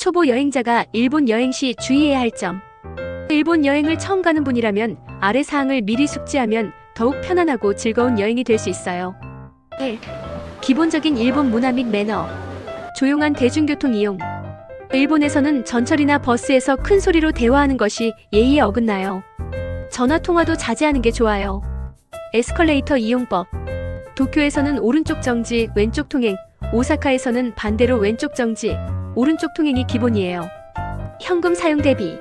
초보 여행자가 일본 여행 시 주의해야 할 점. 일본 여행을 처음 가는 분이라면 아래 사항을 미리 숙지하면 더욱 편안하고 즐거운 여행이 될 수 있어요. 1. 기본적인 일본 문화 및 매너. 조용한 대중교통 이용. 일본에서는 전철이나 버스에서 큰 소리로 대화하는 것이 예의에 어긋나요. 전화 통화도 자제하는 게 좋아요. 에스컬레이터 이용법. 도쿄에서는 오른쪽 정지, 왼쪽 통행, 오사카에서는 반대로 왼쪽 정지, 오른쪽 통행이 기본이에요. 현금 사용 대비.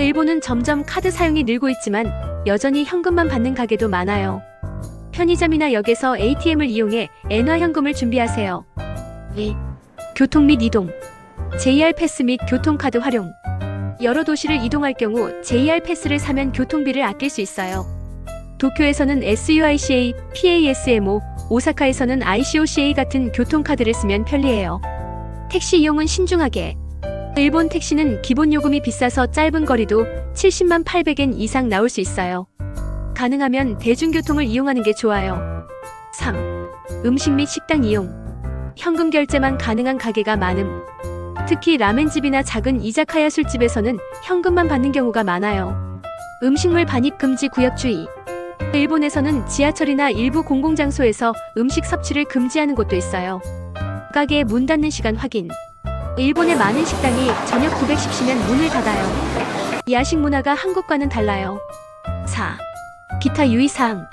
일본은 점점 카드 사용이 늘고 있지만 여전히 현금만 받는 가게도 많아요. 편의점이나 역에서 ATM을 이용해 엔화 현금을 준비하세요. 2. 교통 및 이동. JR 패스 및 교통카드 활용. 여러 도시를 이동할 경우 JR 패스를 사면 교통비를 아낄 수 있어요. 도쿄에서는 SUICA, PASMO, 오사카에서는 ICOCA 같은 교통카드를 쓰면 편리해요. 택시 이용은 신중하게. 일본 택시는 기본 요금이 비싸서 짧은 거리도 70만 800엔 이상 나올 수 있어요. 가능하면 대중교통을 이용하는 게 좋아요. 3. 음식 및 식당 이용. 현금 결제만 가능한 가게가 많음. 특히 라멘집이나 작은 이자카야 술집에서는 현금만 받는 경우가 많아요. 음식물 반입 금지 구역 주의. 일본에서는 지하철이나 일부 공공장소에서 음식 섭취를 금지하는 곳도 있어요. 가게 문 닫는 시간 확인. 일본의 많은 식당이 저녁 910시면 문을 닫아요. 야식 문화가 한국과는 달라요. 4. 기타 유의사항.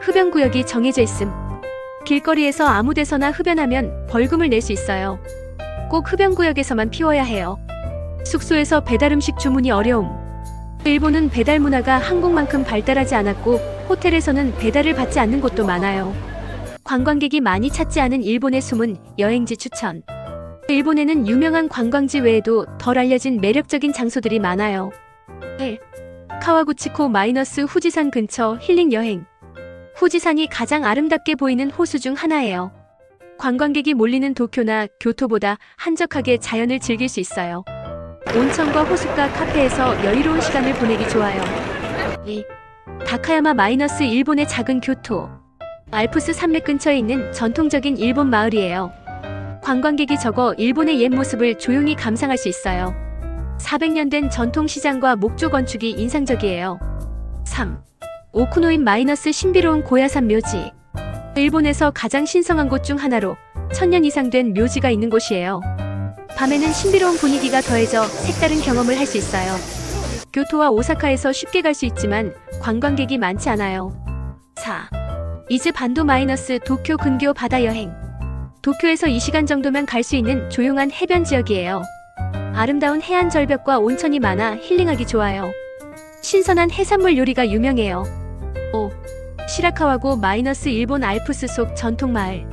흡연 구역이 정해져 있음. 길거리에서 아무 데서나 흡연하면 벌금을 낼 수 있어요. 꼭 흡연 구역에서만 피워야 해요. 숙소에서 배달 음식 주문이 어려움. 일본은 배달 문화가 한국만큼 발달하지 않았고 호텔에서는 배달을 받지 않는 곳도 많아요. 관광객이 많이 찾지 않은 일본의 숨은 여행지 추천. 일본에는 유명한 관광지 외에도 덜 알려진 매력적인 장소들이 많아요. 1. 카와구치코 마이너스 후지산 근처 힐링 여행. 후지산이 가장 아름답게 보이는 호수 중 하나예요. 관광객이 몰리는 도쿄나 교토보다 한적하게 자연을 즐길 수 있어요. 온천과 호숫가 카페에서 여유로운 시간을 보내기 좋아요. 2. 다카야마 마이너스 일본의 작은 교토. 알프스 산맥 근처에 있는 전통적인 일본 마을이에요. 관광객이 적어 일본의 옛 모습을 조용히 감상할 수 있어요. 400년 된 전통 시장과 목조 건축이 인상적이에요. 3. 오쿠노인 마이너스 신비로운 고야산 묘지. 일본에서 가장 신성한 곳 중 하나로 천년 이상 된 묘지가 있는 곳이에요. 밤에는 신비로운 분위기가 더해져 색다른 경험을 할 수 있어요. 교토와 오사카에서 쉽게 갈 수 있지만 관광객이 많지 않아요. 4. 이즈 반도 마이너스 도쿄 근교 바다 여행. 도쿄에서 2시간 정도면 갈 수 있는 조용한 해변 지역이에요. 아름다운 해안 절벽과 온천이 많아 힐링하기 좋아요. 신선한 해산물 요리가 유명해요. 5. 시라카와고 마이너스 일본 알프스 속 전통 마을.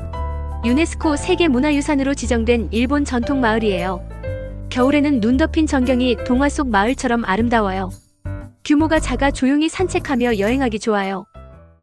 유네스코 세계 문화유산으로 지정된 일본 전통 마을이에요. 겨울에는 눈 덮인 전경이 동화 속 마을처럼 아름다워요. 규모가 작아 조용히 산책하며 여행하기 좋아요.